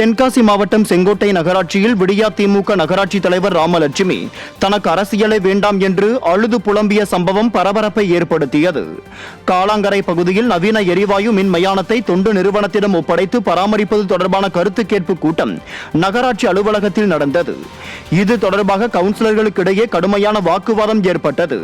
தென்காசி மாவட்டம் செங்கோட்டை நகராட்சியில் விடியா திமுக நகராட்சி தலைவர் ராமலட்சுமி தனக்கு அரசியலை வேண்டாம் என்று அழுது புலம்பிய சம்பவம் பரபரப்பை ஏற்படுத்தியது. காளாங்கரை பகுதியில் நவீன எரிவாயு மின் மயானத்தை தொண்டு நிறுவனத்திடம் ஒப்படைத்து பராமரிப்பது தொடர்பான கருத்து கேட்பு கூட்டம் நகராட்சி அலுவலகத்தில் நடந்தது. இது தொடர்பாக கவுன்சிலர்களுக்கிடையே கடுமையான வாக்குவாதம் ஏற்பட்டது.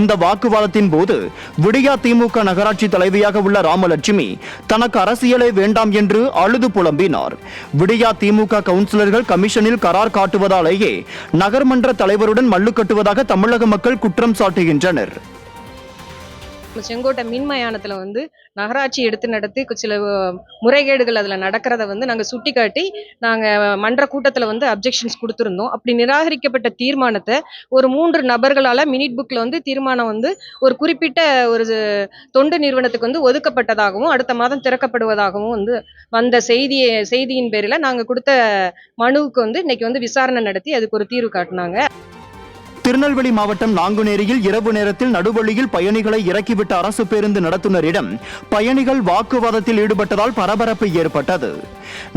இந்த வாக்குவாதத்தின் போது விடியா திமுக நகராட்சி தலைவியாக உள்ள ராமலட்சுமி தனக்கு அரசியலை வேண்டாம் என்று அழுது புலம்பினார். விடியா திமுக கவுன்சிலர்கள் கமிஷனில் கரார் காட்டுவதாலேயே நகர்மன்ற தலைவருடன் மல்லு கட்டுவதாக தமிழக மக்கள் குற்றம் சாட்டுகின்றனர். செங்கோட்டை மின்மயானத்தில் வந்து நகராட்சி எடுத்து நடத்தி சில முறைகேடுகள் அதில் நடக்கிறத வந்து நாங்கள் சுட்டி காட்டி நாங்கள் மன்ற கூட்டத்தில் வந்து அப்ஜெக்ஷன்ஸ் கொடுத்துருந்தோம். அப்படி நிராகரிக்கப்பட்ட தீர்மானத்தை ஒரு மூன்று நபர்களால் மினிட் புக்கில் வந்து தீர்மானம் வந்து ஒரு குறிப்பிட்ட ஒரு தொண்டு நிறுவனத்துக்கு வந்து ஒதுக்கப்பட்டதாகவும் அடுத்த மாதம் திறக்கப்படுவதாகவும் வந்து வந்த செய்தியை செய்தியின் பேரில் நாங்கள் கொடுத்த மனுவுக்கு வந்து இன்னைக்கு வந்து விசாரணை நடத்தி அதுக்கு ஒரு தீர்வு காட்டினாங்க. திருநெல்வேலி மாவட்டம் நாங்குநேரியில் இரவு நேரத்தில் நடுவழியில் பயணிகளை இறக்கிவிட்ட அரசு பேருந்து நடத்துனரிடம் பயணிகள் வாக்குவாதத்தில் ஈடுபட்டதால் பரபரப்பு ஏற்பட்டது.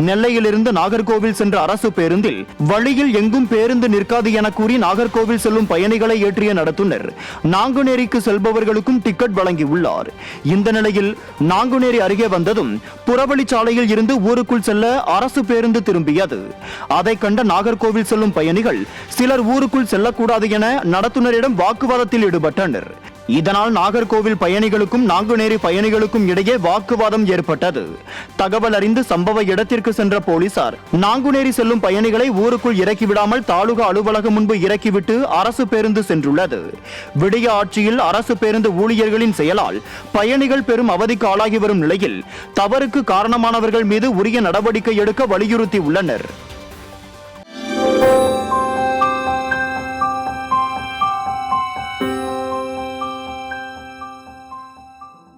நெல்லையிலிருந்து நாகர்கோவில் சென்ற அரசு பேருந்தில் வழியில் எங்கும் பேருந்து நிற்காது என கூறி நாகர்கோவில் செல்லும் பயணிகளை ஏற்றிய நடத்துனர் நாங்குநேரிக்கு செல்பவர்களுக்கும் டிக்கெட் வழங்கியுள்ளார். இந்த நிலையில் நாங்குநேரி அருகே வந்ததும் புறவழிச்சாலையில் இருந்து ஊருக்குள் செல்ல அரசு பேருந்து திரும்பியது. அதை கண்ட நாகர்கோவில் செல்லும் பயணிகள் சிலர் ஊருக்குள் செல்லக்கூடாது என நடத்துனரிடம் வாக்குவாதத்தில் ஈடுபட்டனர். இதனால் நாகர்கோவில் பயணிகளுக்கும் நாங்குநேரி பயணிகளுக்கும் இடையே வாக்குவாதம் ஏற்பட்டது. தகவல் அறிந்து சம்பவ இடத்திற்கு சென்ற போலீசார் நாங்குநேரி செல்லும் பயணிகளை ஊருக்குள் இறக்கிவிடாமல் தாலுகா அலுவலகம் முன்பு இறக்கிவிட்டு அரசு பேருந்து சென்றுள்ளது. விடிய ஆட்சியில் அரசு பேருந்து ஊழியர்களின் செயலால் பயணிகள் பெரும் அவதிக்கு ஆளாகி வரும் நிலையில் தவறுக்கு காரணமானவர்கள் மீது உரிய நடவடிக்கை எடுக்க வலியுறுத்தி உள்ளனர்